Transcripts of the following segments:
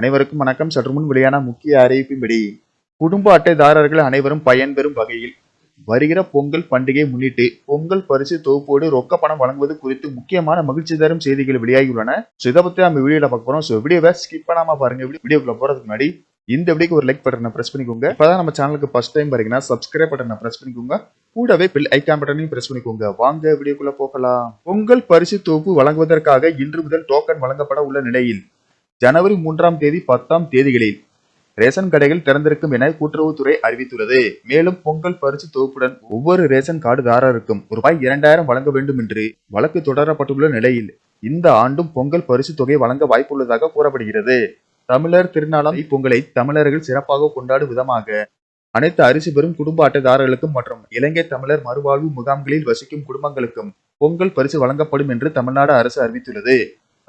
அனைவருக்கும் வணக்கம். சற்று முன் வெளியான முக்கிய அறிவிப்பின்படி குடும்ப அட்டைதாரர்கள் அனைவரும் பயன்பெறும் வகையில் வருகிற பொங்கல் பண்டிகையை முன்னிட்டு பொங்கல் பரிசு தொகுப்போடு ரொக்க பணம் வழங்குவது குறித்து முக்கியமான மகிழ்ச்சி தரும் செய்திகள் வெளியாகியுள்ளன. ஸோ இதை பத்தி நம்ம வீடியோல பார்க்க போறோம். ஸோ வீடியோவை ஸ்கிப் பண்ணாம பாருங்க. வீடியோக்குள்ள போறதுக்கு முன்னாடி இந்த வீடியோக்கு ஒரு லைக் பட்டனை பிரஸ் பண்ணிக்கோங்க. இப்பதான் நம்ம சேனலுக்கு ஃபர்ஸ்ட் டைம் பாருங்கன்னா சப்ஸ்கிரைப் பட்டனை பிரஸ் பண்ணிக்கோங்க. கூடவே பில் ஐக்கான் பட்டனையும் பிரஸ் பண்ணிக்கோங்க. வாங்க வீடியோக்குள்ள போகலாம். பொங்கல் பரிசு தொகுப்பு வழங்குவதற்காக இன்று முதல் டோக்கன் வழங்கப்பட உள்ள நிலையில் ஜனவரி மூன்றாம் தேதி பத்தாம் தேதிகளில் ரேஷன் கடைகள் திறந்திருக்கும் என கூட்டுறவுத்துறை அறிவித்துள்ளது. மேலும் பொங்கல் பரிசு தொகுப்புடன் ஒவ்வொரு ரேஷன் கார்டுதாரருக்கும் ரூபாய் இரண்டாயிரம் வழங்க வேண்டும் என்று வழக்கு தொடரப்பட்டுள்ள நிலையில் இந்த ஆண்டும் பொங்கல் பரிசு தொகை வழங்க வாய்ப்புள்ளதாக கூறப்படுகிறது. தமிழர் திருநாளாம் இப்பொங்கலை தமிழர்கள் சிறப்பாக கொண்டாடும் விதமாக அனைத்து அரிசி பெறும் குடும்ப அட்டைதாரர்களுக்கும் மற்றும் இலங்கை தமிழர் மறுவாழ்வு முகாம்களில் வசிக்கும் குடும்பங்களுக்கும் பொங்கல் பரிசு வழங்கப்படும் என்று தமிழ்நாடு அரசு அறிவித்துள்ளது.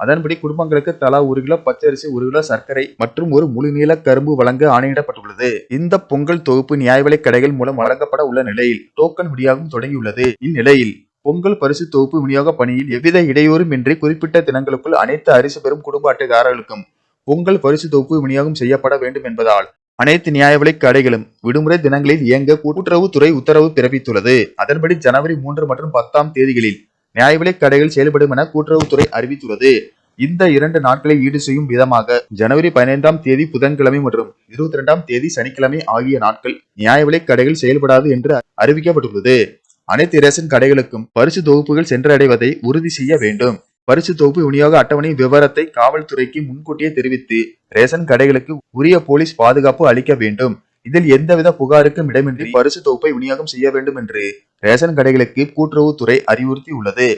அதன்படி குடும்பங்களுக்கு தலா ஒரு கிலோ பச்சரிசி ஒரு கிலோ சர்க்கரை மற்றும் ஒரு முழுநீள கரும்பு வழங்க ஆணையிடப்பட்டுள்ளது. இந்த பொங்கல் தொகுப்பு நியாய விலை கடைகள் மூலம் வழங்கப்பட உள்ள நிலையில் டோக்கன் விநியோகம் தொடங்கியுள்ளது. இந்நிலையில் பொங்கல் பரிசு தொகுப்பு விநியோக பணியில் எவ்வித இடையூறும் இன்றி குறிப்பிட்ட தினங்களுக்குள் அனைத்து அரிசி பெறும் குடும்ப அட்டைதாரர்களுக்கும் பொங்கல் பரிசு தொகுப்பு விநியோகம் செய்யப்பட வேண்டும் என்பதால் அனைத்து நியாய கடைகளும் விடுமுறை தினங்களில் இயங்க கூட்டுறவுத்துறை உத்தரவு பிறப்பித்துள்ளது. அதன்படி ஜனவரி மூன்று மற்றும் பத்தாம் தேதிகளில் நியாயவிலைக் கடைகள் செயல்படும் என கூட்டுறவுத்துறை அறிவித்துள்ளது. இந்த இரண்டு நாட்களை ஈடு செய்யும் விதமாக ஜனவரி பதினைந்தாம் தேதி புதன்கிழமை மற்றும் இருபத்தி இரண்டாம் தேதி சனிக்கிழமை ஆகிய நாட்கள் நியாய விலை கடைகள் செயல்படாது என்று அறிவிக்கப்பட்டுள்ளது. அனைத்து ரேஷன் கடைகளுக்கும் பரிசு தொகுப்புகள் சென்றடைவதை உறுதி செய்ய வேண்டும். பரிசு தொகுப்பு விநியோக அட்டவணை விவரத்தை காவல்துறைக்கு முன்கூட்டியே தெரிவித்து ரேஷன் கடைகளுக்கு உரிய போலீஸ் பாதுகாப்பு அளிக்க வேண்டும். இதில் எந்தவித புகாருக்கும் இடமின்றி பரிசு தொகுப்பை விநியோகம் செய்ய வேண்டும் என்று ரேஷன் கடைகளுக்கு கூட்டுறவுத்துறை அறிவுறுத்தி உள்ளது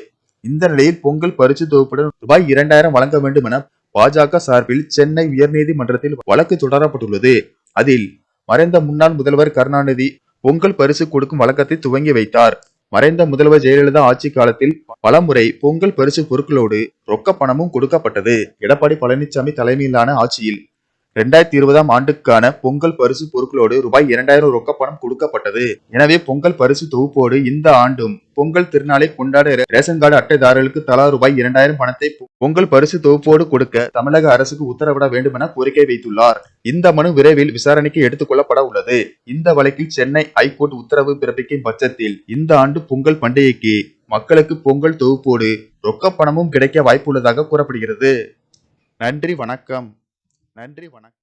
இந்த நிலையில் பொங்கல் பரிசு தொகுப்புடன் ரூபாய் இரண்டாயிரம் வழங்க வேண்டும் என பாஜக சார்பில் சென்னை உயர்நீதிமன்றத்தில் வழக்கு தொடரப்பட்டுள்ளது. அதில் மறைந்த முன்னாள் முதல்வர் கருணாநிதி பொங்கல் பரிசு கொடுக்கும் வழக்கத்தை துவங்கி வைத்தார். மறைந்த முதல்வர் ஜெயலலிதா ஆட்சி காலத்தில் பலமுறை பொங்கல் பரிசு பொருட்களோடு ரொக்க பணமும் கொடுக்கப்பட்டது. எடப்பாடி பழனிசாமி தலைமையிலான ஆட்சியில் இரண்டாயிரத்தி இருபதாம் ஆண்டுக்கான பொங்கல் பரிசு பொருட்களோடு ரூபாய் இரண்டாயிரம் ரொக்கப்பணம் கொடுக்கப்பட்டது. எனவே பொங்கல் பரிசு தொகுப்போடு இந்த ஆண்டும் பொங்கல் திருநாளை கொண்டாட ரேஷன் கார்டு அட்டைதாரர்களுக்கு தலா ரூபாய் இரண்டாயிரம் பணத்தை பொங்கல் பரிசு தொகுப்போடு கொடுக்க தமிழக அரசுக்கு உத்தரவிட வேண்டும் என கோரிக்கை வைத்துள்ளார். இந்த மனு விரைவில் விசாரணைக்கு எடுத்துக் கொள்ளப்பட உள்ளது. இந்த வழக்கில் சென்னை ஐகோர்ட் உத்தரவு பிறப்பிக்கும் பட்சத்தில் இந்த ஆண்டு பொங்கல் பண்டிகைக்கு மக்களுக்கு பொங்கல் தொகுப்போடு ரொக்க பணமும் கிடைக்க வாய்ப்புள்ளதாக கூறப்படுகிறது. நன்றி வணக்கம். நன்றி வணக்கம்.